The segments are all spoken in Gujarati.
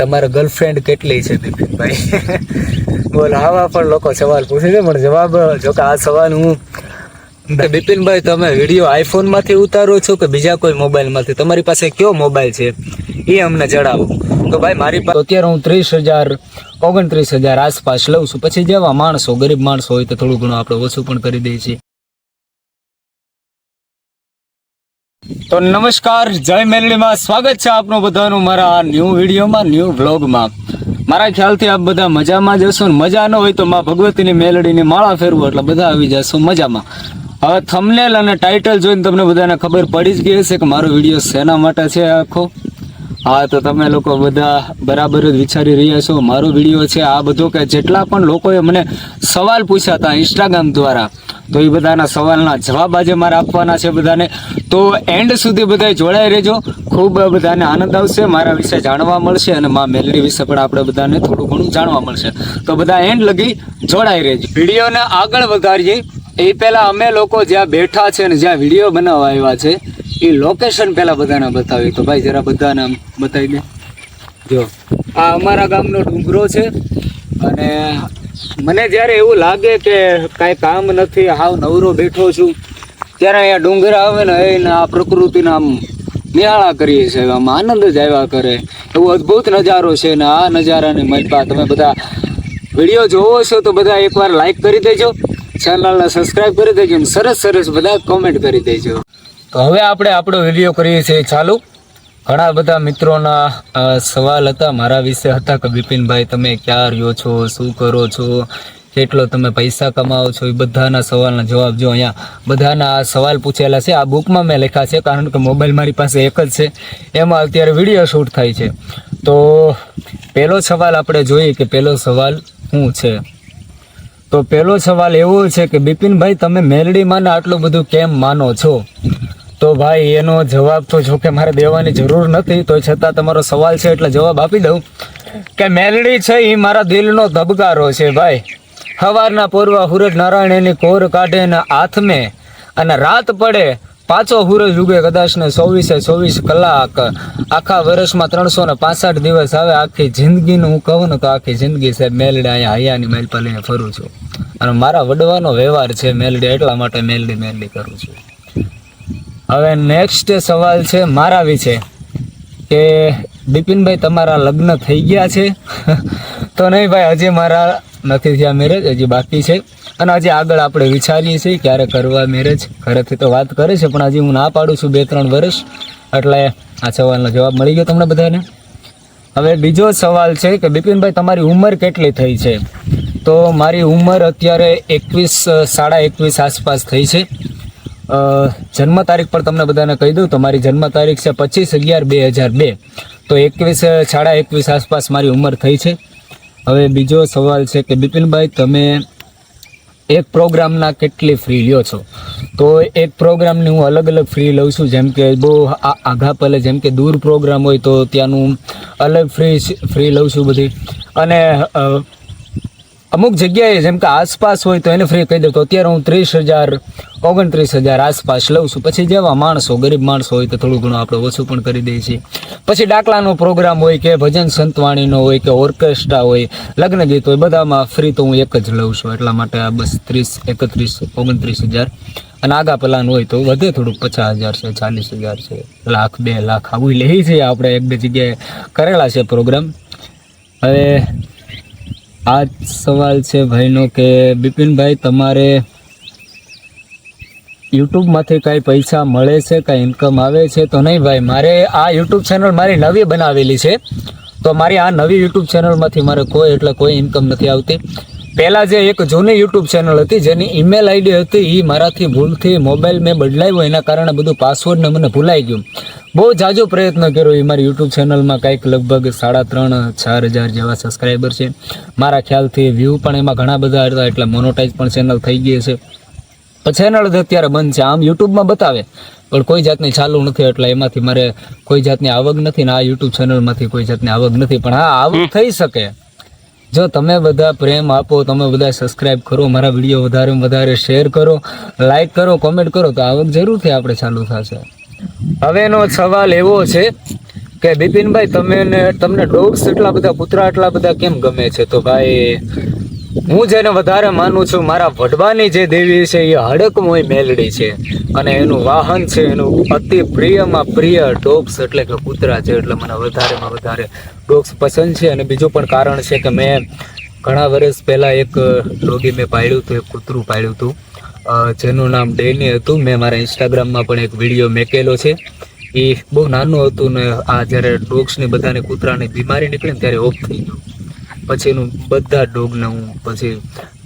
તમારા ગર્લફ્રેન્ડ કેટલી છે બિપિનભાઈ બોલ આવા પણ લોકો સવાલ પૂછે છે પણ જવાબ જો કે આ સવાલ હું બિપિનભાઈ તમે વીડિયો આઈફોનમાંથી ઉતારો છો કે બીજા કોઈ મોબાઈલમાંથી તમારી પાસે કયો મોબાઈલ છે? એ અમને જણાવો. તો ભાઈ મારી પાસે અત્યારે હું ત્રીસ હજાર ઓગણત્રીસ હજાર આસપાસ લઉં છું. પછી જેવા માણસો ગરીબ માણસો હોય તો થોડું ઘણું આપણે ઓછું પણ કરી દઈએ છીએ. તો નમસ્કાર, જય મેલડીમાં સ્વાગત છે આપનું બધાનું મારા આ ન્યૂ વિડીયોમાં ન્યૂ વ્લોગમાં મારા ખ્યાલથી આપ બધા મજામાં જશો ને મજા ન હોય તો માં ભગવતીની મેલડીની માળા ફેરવો એટલે બધા આવી જશો મજામાં. હવે થમનેલ અને ટાઇટલ જોઈને તમને બધાને ખબર પડી જ ગઈ હશે કે મારો વીડિયો શેના માટે છે આખો? હા, તો તમે લોકો બધા બરાબર જ વિચારી રહ્યા છો. મારો વીડિયો છે આ બધો કે જેટલા પણ લોકોએ મને સવાલ પૂછ્યા હતા ઇન્સ્ટાગ્રામ દ્વારા તો એ બધાના સવાલના જવાબ આજે મારે આપવાના છે બધાને. તો એન્ડ સુધી બધા જોડાઈ રહેજો. ખૂબ બધાને આનંદ આવશે. મારા વિશે જાણવા મળશે અને મા મેલડી વિશે પણ આપણે બધાને થોડું ઘણું જાણવા મળશે. તો બધા એન્ડ લગી જોડાઈ રહેજો. વિડીયોને આગળ વધારીએ. એ પહેલાં અમે લોકો જ્યાં બેઠા છે ને જ્યાં વીડિયો બનાવવા આવ્યા છે, એ લોકેશન પહેલાં બધાને બતાવી તો ભાઈ જરા બધાને બતાવી દે. જો, આ અમારા ગામનો ડુંગરો છે અને મને જ્યારે એવું લાગે કે કાંઈ કામ નથી, હાવ નવરો બેઠો છું, ત્યારે અહીંયા ડુંગર આવે ને એને આ પ્રકૃતિના આમ નિહાળા કરીએ છીએ, આમ આનંદ જ આવ્યા કરે. એવો અદ્ભુત નજારો છે ને આ નજારાની મજા તમે બધા વીડિયો જોવો છો તો બધા એકવાર લાઈક કરી દેજો ચેનલને સબસ્ક્રાઈબ કરી દેજો અને સરસ સરસ બધા કોમેન્ટ કરી દેજો. તો હવે આપણે આપણો વીડિયો કરીએ છીએ ચાલુ. ઘણા બધા મિત્રોના સવાલ હતા મારા વિશે હતા કે બિપિનભાઈ તમે ક્યાં રહ્યો છો, શું કરો છો, કેટલો તમે પૈસા કમાવો છો, એ બધાના સવાલના જવાબ જો અહીંયા બધાના સવાલ પૂછેલા છે. આ બુકમાં મેં લખ્યા છે કારણ કે મોબાઈલ મારી પાસે એક જ છે. એમાં અત્યારે વીડિયો શૂટ થાય છે. તો પહેલો સવાલ આપણે જોઈએ કે પહેલો સવાલ શું છે? તો પહેલો સવાલ એવો છે કે બિપિનભાઈ તમે મેલડીમાંને આટલું બધું કેમ માનો છો? તો ભાઈ, એનો જવાબ તો જો કે મારે દેવાની જરૂર નથી તો છતાં તમારો સવાલ છે એટલે જવાબ આપી દઉં. કે મેલડી છે એ મારા દિલનો ધબકારો છે ભાઈ. સવારના પૂર્વ સૂરજ નારાયણ એની કોર કાઢે ને હાથમે અને રાત પડે પાછો સૂરજ ઉગે કદાચ ને ચોવીસે ચોવીસ કલાક. આખા વર્ષમાં ત્રણસો ને પાસઠ દિવસ આવે આખી જિંદગીનું હું કહું ને તો આખી જિંદગી સાહેબ મેલડી અહીંયા હૈયાની મેલપા લઈને ફરું છું. અને મારા વડવાનો વ્યવહાર છે મેલડી, એટલા માટે મેલડી મેલડી કરું છું. હવે નેક્સ્ટ સવાલ છે મારા વિશે કે બિપિનભાઈ તમારા લગ્ન થઈ ગયા છે? તો નહીં ભાઈ, હજી મારા નથી થયા મેરેજ હજી બાકી છે. અને હજી આગળ આપણે વિચારીએ છીએ ક્યારે કરવા મેરેજ ઘરેથી તો વાત કરે છે, પણ હજી હું ના પાડું છું બે ત્રણ વર્ષ. એટલે આ સવાલનો જવાબ મળી ગયો તમને બધાને. હવે બીજો સવાલ છે કે બિપિનભાઈ તમારી ઉંમર કેટલી થઈ છે? તો મારી ઉંમર અત્યારે એકવીસ, સાડા એકવીસ આસપાસ થઈ છે. જન્મ તારીખ પર તમને બધાને કહી દઉં, તો મારી જન્મ તારીખ છે પચીસ અગિયાર બે હજાર બે. તો એકવીસ સાડા એકવીસ આસપાસ મારી ઉંમર થઈ છે. હવે બીજો સવાલ છે કે બિપિનભાઈ, તમે એક પ્રોગ્રામના કેટલી ફ્રી લ્યો છો? તો એક પ્રોગ્રામની હું અલગ અલગ ફ્રી લઉં છું, જેમ કે બહુ આઘા પલે, જેમ કે દૂર પ્રોગ્રામ હોય તો ત્યાંનું અલગ ફ્રી ફ્રી લઉં છું બધી. અને અમુક જગ્યાએ જેમ કે આસપાસ હોય તો એને ફ્રી કહી દઉં તો અત્યારે હું ત્રીસ હજાર, ઓગણત્રીસ હજાર આસપાસ લઉં છું. પછી જેવા માણસો, ગરીબ માણસો હોય તો થોડું ઘણું આપણે ઓછું પણ કરી દઈએ છીએ. પછી ડાકલાનો પ્રોગ્રામ હોય કે ભજન સંતવાણીનો હોય કે ઓર્કેસ્ટ્રા હોય, લગ્ન ગીત હોય, બધામાં ફ્રી તો હું એક જ લઉં છું. એટલા માટે આ બસ ત્રીસ, એકત્રીસ, ઓગણત્રીસ હજાર. અને આગા પેલાનું હોય તો વધે થોડુંક પચાસ હજાર છે, ચાલીસ હજાર છે, લાખ, બે લાખ. આવું લઈએ છે આપણે એક બે જગ્યાએ કરેલા છે પ્રોગ્રામ હવે આ સવાલ છે ભાઈનો કે, બિપિનભાઈ, તમારે યુટ્યુબમાંથી કાંઈ પૈસા મળે છે, કાંઈ ઇન્કમ આવે છે? તો નહીં ભાઈ, મારે આ યુટ્યુબ ચેનલ મારી નવી બનાવેલી છે. તો મારી આ નવી યુટ્યુબ ચેનલમાંથી મારે કોઈ, એટલે કોઈ ઇન્કમ નથી આવતી. પહેલાં જે એક જૂની યુટ્યુબ ચેનલ હતી, જેની ઈમેલ આઈડી હતી એ મારાથી ભૂલથી મોબાઈલ મેં બદલાવ્યો. એના કારણે બધું પાસવર્ડ ને મને ભૂલાઈ ગયું. બહુ જાજો પ્રયત્ન કર્યો એ મારી યુટ્યુબ ચેનલમાં કંઈક લગભગ સાડા ત્રણ ચાર હજાર જેવા સબસ્ક્રાઈબર છે. મારા ખ્યાલથી વ્યૂ પણ એમાં ઘણા બધા હતા એટલે મોનોટાઈઝ પણ ચેનલ થઈ ગઈ છે પણ ચેનલ અત્યારે બંધ છે. આમ યુટ્યુબમાં બતાવે. પણ કોઈ જાતની ચાલુ નથી એટલે એમાંથી મારે કોઈ જાતની આવક નથી ને આ યુટ્યુબ ચેનલમાંથી કોઈ જાતની આવક નથી. પણ હા આવક થઈ શકે. જો તમે બધા પ્રેમ આપો તમે બધા સબસ્ક્રાઈબ કરો મારા વીડિયો વધારે વધારે શેર કરો લાઈક કરો કોમેન્ટ કરો તો આવક જરૂરથી આપણે ચાલુ થશે. હવેનો સવાલ એવો છે કે બિપિનભાઈ, તમે તમને ડોગ્સ એટલા બધા, કૂતરા એટલા બધા કેમ ગમે છે? તો ભાઈ, હું જેને વધારે માનું છું, મારા વડવાની જે દેવી છે, એ હડકમોય મેલડી છે. અને એનું વાહન છે, એનું અતિ પ્રિયમાં પ્રિય ડોગ્સ એટલે કે કૂતરા છે. એટલે મને વધારેમાં વધારે ડોગ્સ પસંદ છે. અને બીજું પણ કારણ છે કે મેં ઘણા વર્ષ પહેલાં એક ડોગી મેં પાળ્યું હતું, એક કૂતરું પાળ્યું હતું. જેનું નામ ડેની હતું. મેં મારા ઇન્સ્ટાગ્રામમાં પણ એક વીડિયો મેકેલો છે. એ બહુ નાનું હતું ને આ જ્યારે ડોગ્સની બધાને કૂતરાની બીમારી નીકળી ને ત્યારે ઓફ થઈ ગયું. પછી એનું બધા ડોગને હું પછી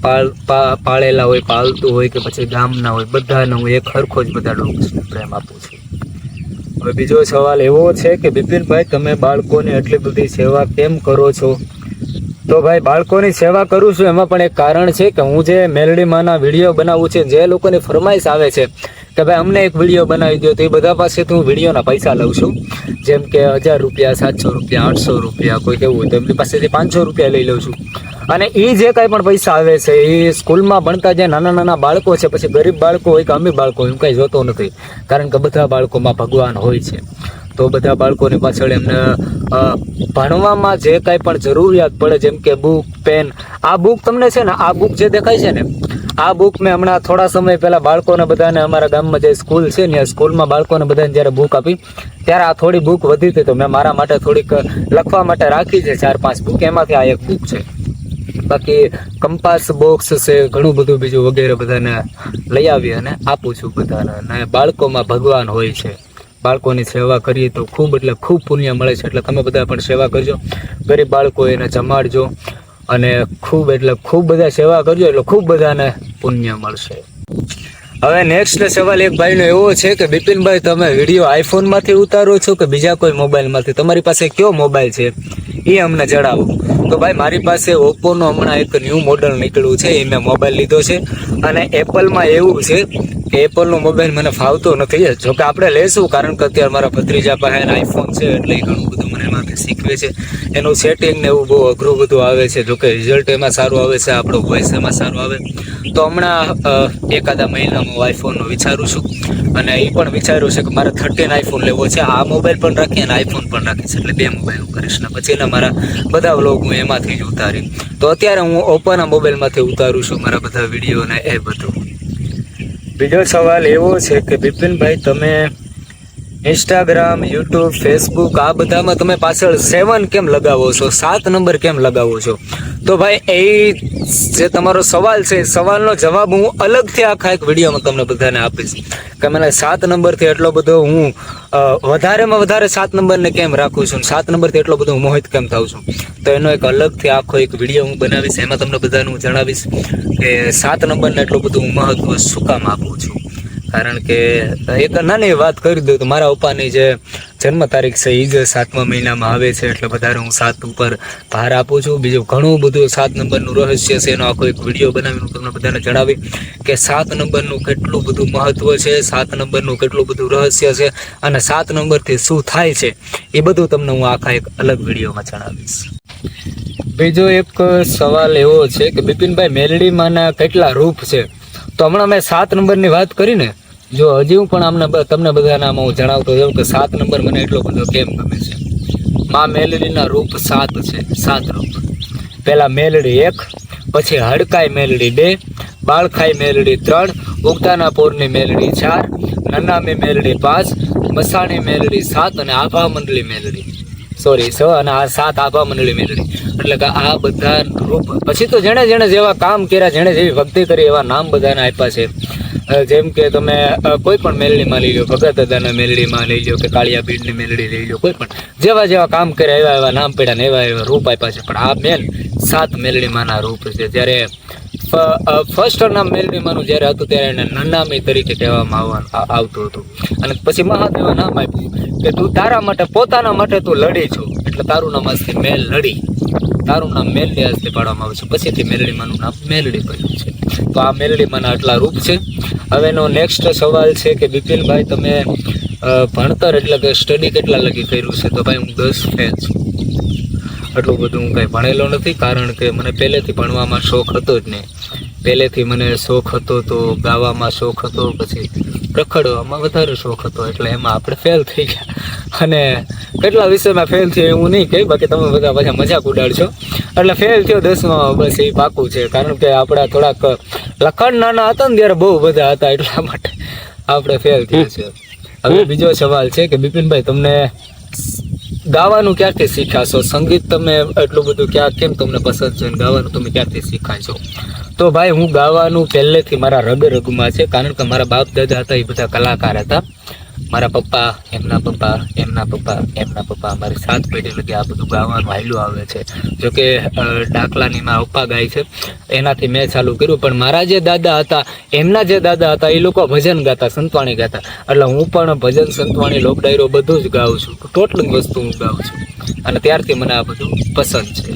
પાળ પાળેલા હોય પાલતું હોય કે પછી ગામના હોય, બધાને હું એક હરખો જ બધા ડોગ્સને પ્રેમ આપું છું. હવે બીજો સવાલ એવો છે કે બિપિનભાઈ, તમે બાળકોની એટલી બધી સેવા કેમ કરો છો? તો ભાઈ, બાળકોની સેવા કરું છું. એમાં પણ એક કારણ છે કે હું જે મેલડીમાંના વીડિયો બનાવું છે, જે લોકોની ફરમાઈશ આવે છે કે ભાઈ, અમને એક વીડિયો બનાવી દો તો એ બધા પાસેથી હું વિડીયોના પૈસા લઉં છું. જેમ કે હજાર રૂપિયા, સાતસો રૂપિયા, આઠસો રૂપિયા, કોઈ કેવું હોય તો એમની પાસેથી પાંચસો રૂપિયા લઈ લઉં છું. અને એ જે કાંઈ પણ પૈસા આવે છે એ સ્કૂલમાં ભણતા જે નાના નાના બાળકો છે, પછી ગરીબ બાળકો હોય કે અમીર બાળકો હોય, હું કાંઈ જોતો નથી. કારણ કે બધા બાળકોમાં ભગવાન હોય છે. તો બધા બાળકોની પાછળ એમને ભણવામાં જે કાંઈ પણ જરૂરિયાત પડે, જેમ કે બુક, પેન, આ બુક તમને છે ને, આ બુક જે દેખાય છે ને, આ બુક મેં હમણાં થોડા સમય પહેલાં બાળકોને બધાને અમારા ગામમાં જે સ્કૂલ છે ને, સ્કૂલમાં બાળકોને બધાને જ્યારે બુક આપી, ત્યારે આ થોડી બુક વધી હતી, તો મેં મારા માટે થોડીક લખવા માટે રાખી છે ચાર પાંચ બુક, એમાંથી આ એક બુક છે. બાકી કંપાસ બોક્સ છે, ઘણું બધું બીજું વગેરે બધાને લઈ આવી અને આપું છું બધાને, અને બાળકોમાં ભગવાન હોય છે. બાળકોની સેવા કરીએ તો ખૂબ એટલે ખૂબ પુણ્ય મળે છે. એટલે તમે બધા પણ સેવા કરજો. ગરીબ બાળકો એને જમાડજો અને ખૂબ એટલે ખૂબ બધા સેવા કરજો એટલે ખૂબ બધાને પુણ્ય મળશે. હવે નેક્સ્ટ સવાલ એક ભાઈનો એવો છે કે, બિપિનભાઈ, તમે વીડિયો આઈફોનમાંથી ઉતારો છો કે બીજા કોઈ મોબાઈલમાંથી તમારી પાસે કયો મોબાઈલ છે? એ અમને જણાવો. તો ભાઈ, મારી પાસે ઓપ્પોનો હમણાં એક ન્યૂ મોડલ નીકળ્યું છે, એ મેં મોબાઈલ લીધો છે. અને એપલમાં એવું છે કે એપલનો મોબાઈલ મને ફાવતો નથી. જોકે આપણે લેશું, કારણ કે અત્યારે મારા ભત્રીજા પાસે આઈફોન છે, એટલે ઘણું બધું એમાંથી શીખવે છે એનું સેટિંગ ને એવું બહુ અઘરું બધું આવે છે. જોકે રિઝલ્ટ એમાં સારું આવે છે, આપણો વોઇસ એમાં સારું આવે. તો હમણાં એકાદા મહિનામાં હું આઈફોનનું વિચારું છું. અને એ પણ વિચાર્યું છે કે મારે થર્ટીન આઈફોન લેવો છે. આ મોબાઈલ પણ રાખી અને આઈફોન પણ રાખીશ એટલે બે મોબાઈલ હું કરીશ. ને પછી એના મારા બધા વ્લોગ હું એમાંથી જ ઉતારી તો અત્યારે હું ઓપ્પોના મોબાઈલમાંથી ઉતારું છું મારા બધા વીડિયો ને એ બધું. બીજો સવાલ એવો છે કે બિપિનભાઈ, તમે ઇન્સ્ટાગ્રામ યુટ્યુબ ફેસબુક આ બધામાં તમે પાછળ સેવન કેમ લગાવો છો? સાત નંબર કેમ લગાવો છો? તો ભાઈ, એ જે તમારો સવાલ છે સવાલનો જવાબ હું અલગથી આખા એક વિડીયોમાં તમને બધાને આપીશ. કે મને સાત નંબરથી એટલો બધો હું વધારેમાં વધારે સાત નંબરને કેમ રાખું છું? સાત નંબરથી એટલો બધો હું મોહિત કેમ થાઉં છું? તો એનો એક અલગથી આખો એક વીડિયો હું બનાવીશ, એમાં તમને બધાને હું જણાવીશ કે સાત નંબરને એટલું બધું હું મહત્વ શું કામ આપું છું? કારણ કે એક નાની વાત કરી દઉં તો મારા પપ્પાની જે જન્મ તારીખ છે એ જ સાતમા મહિનામાં આવે છે, એટલે વધારે હું સાત ઉપર ભાર આપું છું. બીજું ઘણું બધું સાત નંબરનું રહસ્ય છે, એનો આખો એક વીડિયો બનાવીને હું તમને બધાને જણાવી કે સાત નંબરનું કેટલું બધું મહત્વ છે, સાત નંબરનું કેટલું બધું રહસ્ય છે અને સાત નંબરથી શું થાય છે એ બધું તમને હું આખા એક અલગ વિડીયોમાં જણાવીશ. બીજો એક સવાલ એવો છે કે બિપિનભાઈ મેલડીમાંના કેટલા રૂપ છે? તો હમણાં મેં સાત નંબરની વાત કરી ને જો હજી હું પણ આમને તમને બધાના હું જણાવતો જાઉં કે સાત નંબર મને એટલો બધો કેમ ગમે છે. માં મેલડીના રૂપ સાત છે, સાત રૂપ. પહેલાં મેલડી એક, પછી હડકાઈ મેલડી બે, બાળખાઈ મેલડી ત્રણ, ઉગતાના પોરની મેલડી ચાર નનામી મેલડી પાંચ, મસાણી મેલડી સાત અને આભા મંડળી મેલડી. સોરી છ અને આ સાત આભા મંડળી મેલડી. એટલે કે આ બધા રૂપ. પછી તો જેણે જેણે જેવા કામ કર્યા, જેણે જેવી ભક્તિ કરી એવા નામ બધાને આપ્યા છે. જેમ કે તમે કોઈ પણ મેલડીમાં લઈ લો ભગત દાદાના મેલડીમાં લઈ લો કે કાળિયા બીડની મેલડી લઈ લો કોઈ પણ. જેવા જેવા કામ કર્યા એવા એવા નામ પડ્યા ને એવા એવા રૂપ આપ્યા છે. પણ આ મેન સાત મેલડીમાંના રૂપ છે. જ્યારે ફર્સ્ટ નામ મેલડીમાંનું જ્યારે હતું ત્યારે એને નનામી તરીકે કહેવામાં આવતું હતું. અને પછી મહાદેવ નામ આપ્યું કે તું તારા માટે, પોતાના માટે તું લડી છું. એટલે તારું નામ આજથી મેલ લડી તારું નામ મેલડી આજથી પાડવામાં આવે છે. પછીથી મેલડીમાંનું નામ મેલડી પડ્યું છે. તો આ મેલડીમાંના આટલા રૂપ છે. હવેનો નેક્સ્ટ સવાલ છે કે બિપિનભાઈ, તમે ભણતર એટલે કે સ્ટડી કેટલા લગી કર્યું છે? તો ભાઈ હું દસ ફેલ છું. આટલું બધું હું કાંઈ ભણેલો નથી, કારણ કે મને પહેલેથી ભણવામાં શોખ હતો જ નહીં. પહેલેથી મને શોખ હતો તો ગાવામાં શોખ હતો પછી રખડવામાં વધારે શોખ હતો એટલે એમાં આપણે ફેલ થઈ ગયા. અને કેટલા વિષયમાં ફેલ થયો એવું નહીં કહી બાકી તમે બધા પાછા મજાક ઉડાડશો એટલે ફેલ થયો દસમાં બસ એ પાકું છે. કારણ કે આપણા થોડાક લખાણ નાના હતા ને ત્યારે બહુ બધા હતા એટલા માટે આપણે ફેલ થયા છે. હવે બીજો સવાલ છે કે બિપિનભાઈ તમને ગાવાનું ક્યારથી શીખ્યા છો સંગીત તમે એટલું બધું ક્યાં, કેમ તમને પસંદ છે? ગાવાનું તમે ક્યારથી શીખાય છો તો ભાઈ, હું ગાવાનું પહેલેથી મારા રગ રગમાં છે, કારણ કે મારા બાપ દાદા હતા, એ બધા કલાકાર હતા. મારા પપ્પા, એમના પપ્પા એમના પપ્પા એમના પપ્પા મારી સાત પેઢી લગી આ બધું ગાવાનું હાયલું આવે છે. જોકે ડાકલાની મારા પપ્પા ગાય છે. એનાથી મેં ચાલુ કર્યું, પણ મારા જે દાદા હતા, એમના જે દાદા હતા, એ લોકો ભજન ગાતા, સંતવાણી ગાતા. એટલે હું પણ ભજન, સંતવાણી લોક ડાયરો બધું જ ગાઉં છું. ટોટલ વસ્તુ હું ગાઉં છું. અને ત્યારથી મને આ બધું પસંદ છે.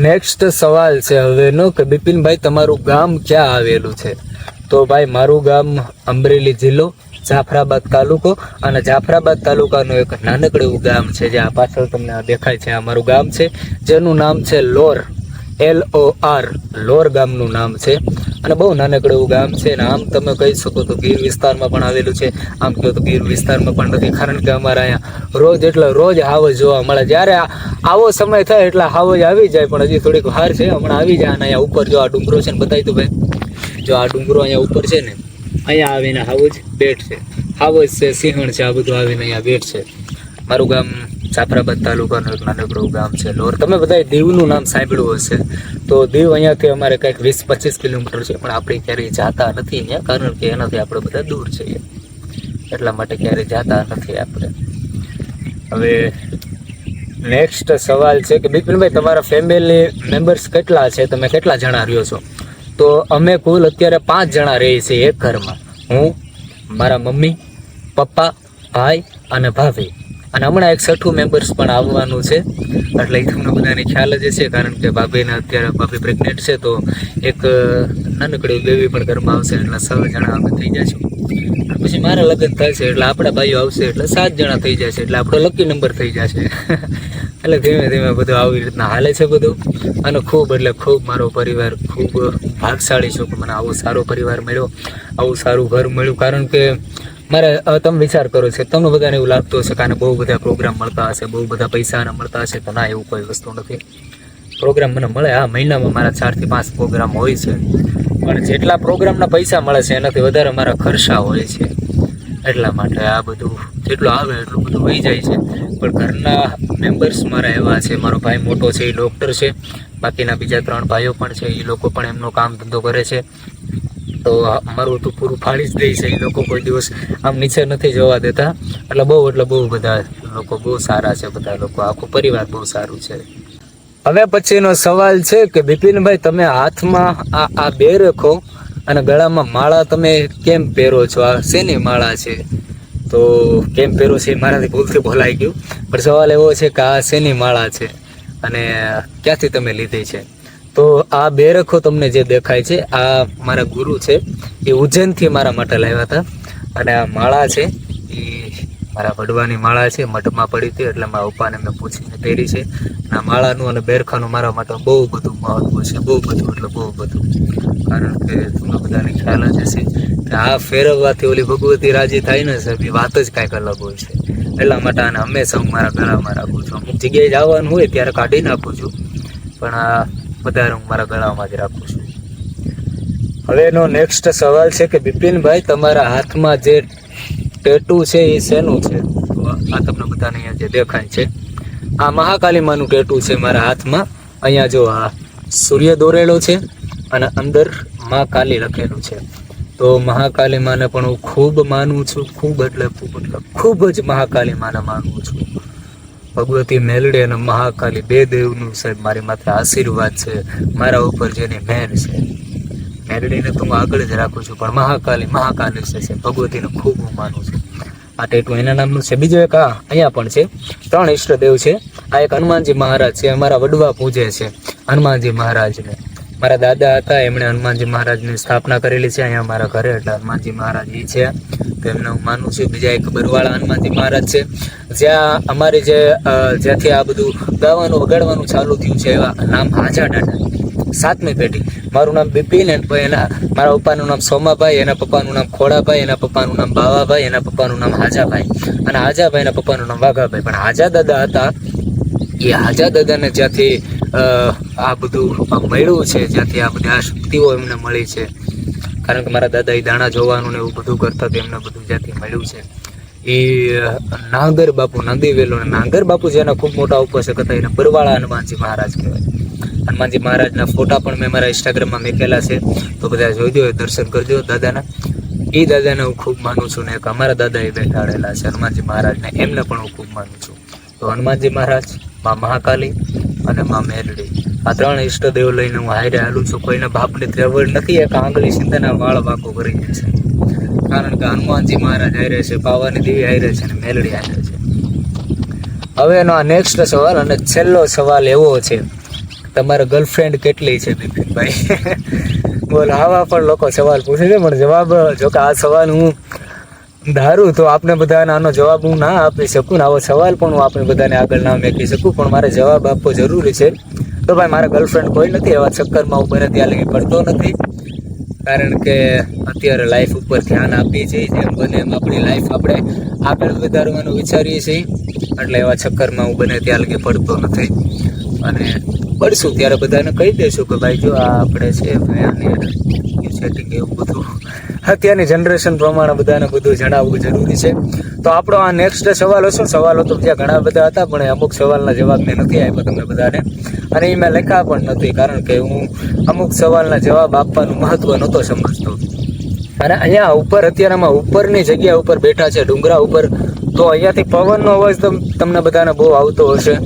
નેક્સ્ટ સવાલ છે હવેનો કે બિપિનભાઈ, તમારું ગામ ક્યાં આવેલું છે? તો ભાઈ, મારું ગામ અમરેલી જિલ્લો. જાફરાબાદ તાલુકો અને જાફરાબાદ તાલુકાનું એક નાનકડું એવું ગામ છે, જે આ પાછળ તમને દેખાય છે અમારું ગામ છે, જેનું નામ છે Lor L O R Lor ગામનું નામ છે. અને બહુ નાનકડું એવું ગામ છે અને આમ તમે કહી શકો તો ગીર વિસ્તારમાં પણ આવેલું છે. આમ કહો તો ગીર વિસ્તારમાં પણ નથી, કારણ કે અમારા અહીંયા રોજ એટલે રોજ હાવજ જોવા મળે. જ્યારે આવો સમય થાય એટલે હાવજ આવી જાય, પણ હજી થોડીક વાર છે, હમણાં આવી જાય અને અહીંયા ઉપર જો આ ડુંગરો છે ને બતાવી દઉં ભાઈ. જો આ ડુંગરો અહીંયા ઉપર છે ને અહીંયા આવીને હાવજ છે. હાવજ છે, સિંહણ છે, આ બધું આવીને અહીંયા છે. મારું ગામ જાફરાબાદ તાલુકાનું એક નાનકડું ગામ છે, લોર. તમે બધા દીવનું નામ સાંભળ્યું હશે. તો દીવ અહીંયાથી અમારે કંઈક વીસ પચીસ કિલોમીટર છે, પણ આપણે ક્યારેય જાતા નથી અહીંયા, કારણ કે એનાથી આપણે બધા દૂર છીએ. એટલા માટે ક્યારેય જાતા નથી આપણે. હવે નેક્સ્ટ સવાલ છે કે બિપિનભાઈ, તમારા ફેમિલી મેમ્બર્સ કેટલા છે? તમે કેટલા જણા રહ્યો છો? તો અમે કુલ અત્યારે પાંચ જણા રહીએ છીએ એક ઘરમાં. હું, મારા મમ્મી, પપ્પા, ભાઈ અને ભાભી. અને હમણાં એક છઠ્ઠું મેમ્બર્સ પણ આવવાનું છે. એટલે એ તમને બધાને ખ્યાલ જ છે કારણ કે ભાભીને અત્યારે ભાભી પ્રેગ્નેન્ટ છે, તો એક નાનકડી બેબી પણ ઘરમાં આવશે, એટલે છ જણા અમે થઈ જશું પછી મારા લગ્ન થશે એટલે આપણા ભાઈઓ આવશે, એટલે સાત જણા થઈ જશે, એટલે આપણો લકી નંબર થઈ જશે. એટલે ધીમે ધીમે બધું આવી રીતના હાલે છે બધું. અને ખૂબ, એટલે ખૂબ મારો પરિવાર ખૂબ ભાગશાળી છું કે મને આવો સારો પરિવાર મળ્યો, આવું સારું ઘર મળ્યું. કારણ કે મારે તમે વિચાર કરો છો, તમને બધાને એવું લાગતું હશે કે આને બહુ બધા પ્રોગ્રામ મળતા હશે, બહુ બધા પૈસા આને મળતા હશે, તો ના, એવું કોઈ વસ્તુ નથી. પ્રોગ્રામ મને મળે આ મહિનામાં મારા ચારથી પાંચ પ્રોગ્રામ હોય છે. પણ જેટલા પ્રોગ્રામના પૈસા મળે છે, એનાથી વધારે મારા ખર્ચા હોય છે. એટલા માટે આ બધું, જેટલું આવે, એટલું બધું વહી જાય છે. પણ ઘરના મેમ્બર્સ મારા એવા છે, મારો ભાઈ મોટો છે, એ ડૉક્ટર છે. બાકીના બીજા ત્રણ ભાઈઓ પણ છે એ લોકો પણ એમનો કામ ધંધો કરે છે. તો અમારું તો પૂરું ફાળી જ દે છે એ લોકો કોઈ દિવસ આમ નીચે નથી જોવા દેતા. એટલે બહુ એટલે બહુ બધા લોકો બહુ સારા છે, બધા લોકો. આખો પરિવાર બહુ સારું છે. હવે પછીનો સવાલ છે કે, બિપિનભાઈ, તમે હાથમાં આ આ બે રખો અને ગળામાં માળા તમે કેમ પહેરો છો? આ શેની માળા છે? તો કેમ પહેરો છે મારાથી ભૂલથી બોલાઈ ગયું. પણ સવાલ એવો છે કે આ શેની માળા છે? અને ક્યાંથી તમે લીધી છે? તો આ બે રખો તમને જે દેખાય છે, આ મારા ગુરુ છે, એ ઉજ્જૈનથી મારા માટે લાવ્યા હતા. અને આ માળા છે, એ મારા વડવાની માળા છે મઠમાં પડી હતી, એટલે મારા પપ્પાને મેં પૂછીને પહેરી છે. અને આ માળાનું અને બેરખાનું મારા માટે બહુ બધું મહત્વ છે, બહુ બધું, એટલે બહુ બધું. કારણ કે તમને બધાને ખ્યાલ જ હશે કે આ ફેરવવાથી ઓલી ભગવતી રાજી થાય ને સાહેબ, એ વાત જ કાંઈક અલગ હોય છે. એટલા માટે આને હંમેશા હું મારા ગળામાં રાખું છું. અમુક જગ્યાએ જવાનું હોય ત્યારે કાઢી નાખું છું. પણ આ વધારે હું મારા ગળામાં જ રાખું છું. હવે એનો નેક્સ્ટ સવાલ છે કે બિપિનભાઈ તમારા હાથમાં જે ટેટુ છે એ શેનું છે? આ તમને બધાને અહીંયા જે દેખાય છે. આ મહાકાલી માનું ટેટુ છે મારા હાથમાં. અહીંયા જો આ સૂર્ય દોરેલો છે અને અંદર મા કાલી લખેલું છે. તો મહાકાલી માને પણ હું ખૂબ માનું છું ખૂબ એટલે ખૂબ એટલે ખૂબ જ મહાકાલી માને માનું છું. ભગવતી મેલડી અને મહાકાલી બે દેવનું સાહેબ મારી માથે આશીર્વાદ છે, મારા ઉપર જેની મહેર છે. મેલડીને તો હું આગળ જ રાખું છું, પણ મહાકાલી મહાકાલી છે ભગવતીને ખૂબ હું માનું છું. આ ટેટુ એના નામનું છે, બીજો એક આ અહીંયા પણ છે, ત્રણ ઈષ્ટદેવ છે. આ એક હનુમાનજી મહારાજ છે, અમારા વડવા પૂજે છે, હનુમાનજી મહારાજને. મારા દાદા હતા, એમણે હનુમાનજી મહારાજની સ્થાપના કરેલી છે અહીંયા મારા ઘરે. એટલે હનુમાનજી મહારાજ એ છે. તો હું માનું છું, બીજા એક બરવાળા હનુમાનજી મહારાજ છે. જ્યાં અમારે જે જ્યાંથી આ બધું ગાવાનું, વગાડવાનું ચાલુ થયું છે, એવા નામ હાજા દાદા સાતમી પેઢી. મારું નામ બિપિન એન્ડ એના, મારા પપ્પાનું નામ સોમાભાઈ, એના પપ્પાનું નામ ખોડાભાઈ, એના પપ્પાનું નામ બાવાભાઈ, એના પપ્પાનું નામ હાજાભાઈ. અને હાજાભાઈના પપ્પાનું નામ વાઘાભાઈ. પણ હાજા દાદા હતા એ હાજા દાદાને જ્યાંથી આ બધું મળ્યું છે, જ્યાંથી આ બધી આ શક્તિઓ એમને મળી છે. કારણ કે મારા દાદા એ દાણા જોવાનું ને એવું બધું કરતા એમને બધું જ્યાંથી મળ્યું છે. એ નાગર બાપુ નંદી વેલો અને નાગર બાપુ જેના ખૂબ મોટા ઉપાસક હતા, એને બરવાળા હનુમાનજી મહારાજ કહેવાય. હનુમાનજી મહારાજના ફોટા પણ મેં મારા ઇન્સ્ટાગ્રામમાં મૂકેલા છે. તો બધા જોઈ જોઈજો દર્શન કરજો દાદાના. એ દાદાને હું ખૂબ માનું છું ને એક અમારા દાદા એ બેઠાડેલા છે, હનુમાનજી મહારાજને એમને પણ હું ખૂબ માનું છું. તો હનુમાનજી મહારાજ મા મહાકાલી અને મા મેરડી. આ ત્રણ ઈષ્ટદેવ લઈને હું હારે હાલું છું. કોઈના બાપને ત્રેવડ નથી, એક આંગળી સિંધના વાળ વાકો કરી દે છે. કારણ કે હનુમાનજી મહારાજ હારે છે, પાવાની દેવી હારે છે અને મેલડી હારે છે. હવે એનો આ નેક્સ્ટ સવાલ અને છેલ્લો સવાલ એવો છે, તમારા ગર્લફ્રેન્ડ કેટલી છે બિપિનભાઈ બોલો, આવા પણ લોકો સવાલ પૂછે છે, પણ જવાબ જો કે આ સવાલ હું ધારું તો આપને બધાને આનો જવાબ હું ના આપી શકું ને આવો સવાલ પણ હું આપણે બધાને આગળ ના મેકી શકું, પણ મારે જવાબ આપવો જરૂરી છે. તો ભાઈ, મારા ગર્લફ્રેન્ડ કોઈ નથી, એવા ચક્કરમાં હું બને ત્યાં લગી પડતો નથી. કારણ કે અત્યારે લાઈફ ઉપર ધ્યાન આપીએ છીએ જેમ બને એમ આપણી લાઈફ આપણે આગળ વધારવાનું વિચારીએ છીએ. એટલે એવા ચક્કરમાં હું બને ત્યાં લગી પડતો નથી. અને પડશું ત્યારે બધાને કહી દઈશું કે ભાઈ, જો આ આપણે છે આની સેટિંગ એવું બધું અત્યારની જનરેશન પ્રમાણે બધાને બધું જણાવવું જરૂરી છે. તો આપણો આ નેક્સ્ટ સવાલ હશે. સવાલો તો બીજા ઘણા બધા હતા, પણ અમુક સવાલના જવાબ મેં નથી આપ્યો તમને બધાને. અને એ મેં લખ્યા પણ નથી, કારણ કે હું અમુક સવાલના જવાબ આપવાનું મહત્વ નહોતો સમજતો. અને અહીંયા ઉપર, અત્યારમાં ઉપરની જગ્યા ઉપર બેઠા છે, ડુંગરા ઉપર. તો અહીંયાથી પવનનો અવાજ તમ- તમને બધાને બહુ આવતો હશે.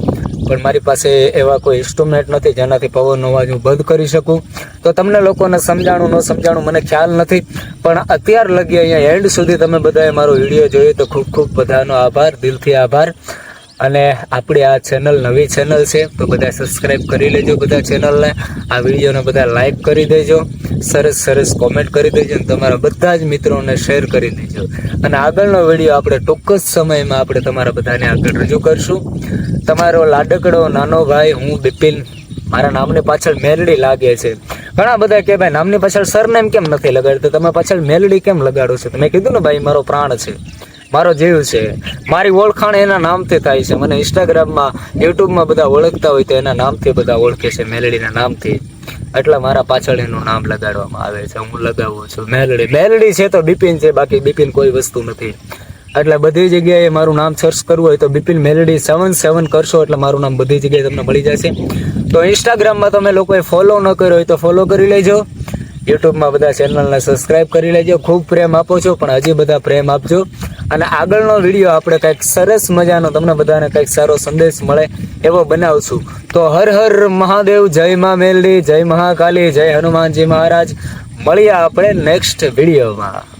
પણ મારી પાસે એવા કોઈ ઇન્સ્ટ્રુમેન્ટ નથી જેનાથી પવનનો અવાજ હું બંધ કરી શકું. તો તમને લોકોને સમજાણું, ન સમજાણું મને ખ્યાલ નથી. પણ અત્યાર લગી અહીંયા એન્ડ સુધી તમે બધાએ મારો વીડિયો જોયો તો ખૂબ ખૂબ બધાનો આભાર, દિલથી આભાર. અને આપણી આ ચેનલ નવી ચેનલ છે, તો બધા સબસ્ક્રાઈબ કરી લેજો બધા ચેનલને આ વિડીયોને બધા લાઈક કરી દેજો, સરસ સરસ કોમેન્ટ કરી દેજો અને તમારા બધા જ મિત્રોને શેર કરી દેજો. અને આગળનો વીડિયો આપણે ચોક્કસ સમયમાં આપણે તમારા બધાને આગળ રજૂ કરશું. તમારો લાડકડો નાનો ભાઈ, હું બિપિન, મારા નામની પાછળ મેલડી લાગે છે. ઘણા બધા કે ભાઈ, નામની પાછળ સરનેમ કેમ નથી લગાડતો? તમે પાછળ મેલડી કેમ લગાડો છો? તમે કીધું ને ભાઈ, મારો પ્રાણ છે. મારો જીવ છે. મારી ઓળખાણ એના નામથી થાય છે. મને ઇન્સ્ટાગ્રામમાં યુટ્યુબમાં બધા ઓળખતા હોય તો એના નામથી બધા ઓળખે છે, મેલડીના નામથી. એટલે મારા પાછળ એનું નામ લગાડવામાં આવે છે. હું લગાવું છું. મેલડી. મેલડી છે તો બિપિન છે, બાકી બિપિન કોઈ વસ્તુ નથી. એટલે બધી જગ્યાએ મારું નામ સર્ચ કરવું હોય તો બિપિન મેલડી સેવન સેવન કરશો એટલે મારું નામ બધી જગ્યાએ તમને મળી જશે. તો ઇન્સ્ટાગ્રામમાં તમે લોકોએ ફોલો ન કર્યો હોય તો ફોલો કરી લેજો. યુટ્યુબમાં બધા ચેનલને સબસ્ક્રાઇબ કરી લેજો. ખૂબ પ્રેમ આપો છો, પણ હજી બધા પ્રેમ આપજો. અને આગળનો વીડિયો આપણે કંઈક સરસ મજાનો, તમને બધાને કંઈક સારો સંદેશ મળે એવો બનાવશું. તો હર હર મહાદેવ, જય મા મેલડી, જય મહાકાલી, જય હનુમાનજી મહારાજ. મળીએ આપણે નેક્સ્ટ વિડીયોમાં.